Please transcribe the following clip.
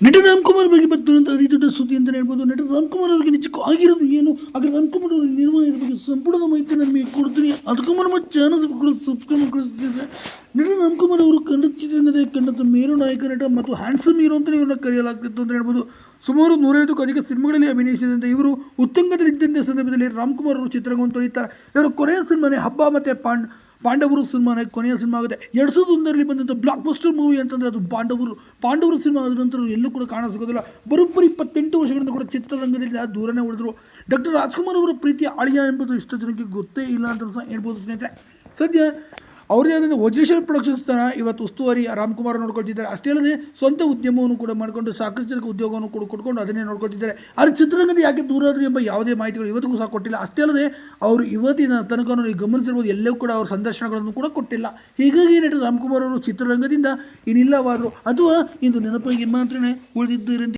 ನಟ ರಾಮ್ಕುಮಾರ್ ಬಗ್ಗೆ ಬರ್ತಿರುವಂಥ ಅತಿ ದೊಡ್ಡ ಸುದ್ದಿ ಅಂತಲೇ ಹೇಳ್ಬೋದು. ನಟ ರಾಮ್ಕುಮಾರ್ ಅವರಿಗೆ ನಿಜಕ್ಕೂ ಆಗಿರೋದು ಏನು? ಹಾಗೆ ರಾಮ್ಕುಮಾರ್ ಅವರ ನಿರ್ವಹಣೆ ಬಗ್ಗೆ ಸಂಪೂರ್ಣ ಮಾಹಿತಿ ನಿಮಗೆ ಕೊಡ್ತೀನಿ ಅದಕ್ಕೂ ನಮ್ಮ ಚಾನಲ್ ಸಬ್ಸ್ಕ್ರೈಬ್ ಮಾಡ್ಕೊಳ್ತಿದ್ದಾರೆ ನಟ ರಾಮ್ಕುಮಾರ್ ಅವರು ಕನ್ನಡ ಚಿತ್ರರಂಗದ ಕನ್ನಡದ ಮೇರು ನಾಯಕ ನಟ ಮತ್ತು ಹ್ಯಾಂಡ್ಸಮ್ ಹೀರೋ ಅಂತಲೇ ನೀವು ಕರೆಯಲಾಗ್ತಿತ್ತು ಅಂತ ಹೇಳ್ಬೋದು. ಸುಮಾರು ನೂರೈವತ್ತಕ್ಕೂ ಅಧಿಕ ಸಿನಿಮಾಗಳಲ್ಲಿ ಅಭಿನಯಿಸಿದಂತೆ ಇವರು ಉತ್ತುಂಗದಲ್ಲಿದ್ದಂಥ ಸಂದರ್ಭದಲ್ಲಿ ರಾಮ್ಕುಮಾರ್ ಅವರು ಚಿತ್ರರಂಗವನ್ನು ತೊಳಿತಾರೆ ಇವರು ಕೊನೆಯ ಸಿನಿಮಾನೇ ಹಬ್ಬ ಮತ್ತು ಪಾಂಡ್ ಪಾಂಡವರು ಸಿನಿಮಾನೇ ಕೊನೆಯ ಸಿನಿಮಾ ಆಗುತ್ತೆ. ಎರಡು ಸಾವಿರದ ಒಂದರಲ್ಲಿ ಬಂದಂಥ ಬ್ಲಾಕ್ ಬಸ್ಟರ್ ಮೂವಿ ಅಂತಂದರೆ ಅದು ಪಾಂಡವರು ಪಾಂಡವರು ಸಿನಿಮಾ ಆದ ನಂತರ ಎಲ್ಲೂ ಕೂಡ ಕಾಣ ಸಿಗೋದಿಲ್ಲ ಬರೋಬ್ಬರಿ ಇಪ್ಪತ್ತೆಂಟು ವರ್ಷಗಳಿಂದ ಕೂಡ ಚಿತ್ರರಂಗದಲ್ಲಿ ಆ ದೂರನೇ ಉಳಿದ್ರು. ಡಾಕ್ಟರ್ ರಾಜ್ಕುಮಾರ್ ಅವರ ಪ್ರೀತಿ ಅಳಿಯ ಎಂಬುದು ಇಷ್ಟು ಜನಕ್ಕೆ ಗೊತ್ತೇ ಇಲ್ಲ ಅಂತ ಸಹ ಹೇಳ್ಬೋದು ಸ್ನೇಹಿತರೆ. ಸದ್ಯ ಅವ್ರದೇ ಆದಂಥ ವಜ್ರೇಶ್ವರ ಪ್ರೊಡಕ್ಷನ್ಸ್ ತನ ಇವತ್ತು ಉಸ್ತುವಾರಿ ರಾಮ್ಕುಮಾರ್ ನೋಡ್ಕೊಳ್ತಿದ್ದಾರೆ. ಅಷ್ಟೇ ಅಲ್ಲದೆ ಸ್ವಂತ ಉದ್ಯಮವನ್ನು ಕೂಡ ಮಾಡಿಕೊಂಡು ಸಾಕಷ್ಟು ಜನಕ್ಕೆ ಉದ್ಯೋಗವನ್ನು ಕೂಡ ಕೊಡ್ಕೊಂಡು ಅದನ್ನೇ ನೋಡ್ಕೊಳ್ತಿದ್ದಾರೆ. ಆದರೆ ಚಿತ್ರರಂಗದ ಯಾಕೆ ದೂರ ಆದ್ರು ಎಂಬ ಯಾವುದೇ ಮಾಹಿತಿಗಳು ಇವತ್ತಿಗೂ ಸಹ ಕೊಟ್ಟಿಲ್ಲ. ಅಷ್ಟೇ ಅಲ್ಲದೆ ಅವರು ಇವತ್ತಿನ ತನಕ ಗಮನಿಸಿರ್ಬೋದು, ಎಲ್ಲವೂ ಕೂಡ ಅವ್ರ ಸಂದರ್ಶನಗಳನ್ನು ಕೂಡ ಕೊಟ್ಟಿಲ್ಲ. ಹೀಗಾಗಿ ನಟ ರಾಮ್ಕುಮಾರ್ ಅವರು ಚಿತ್ರರಂಗದಿಂದ ಇನ್ನಿಲ್ಲವಾದರು ಅಥವಾ ಇಂದು ನೆನಪಿಗೆ ಮಾತ್ರನೇ ಉಳಿದಿದ್ದಾರೆ ಅಂತ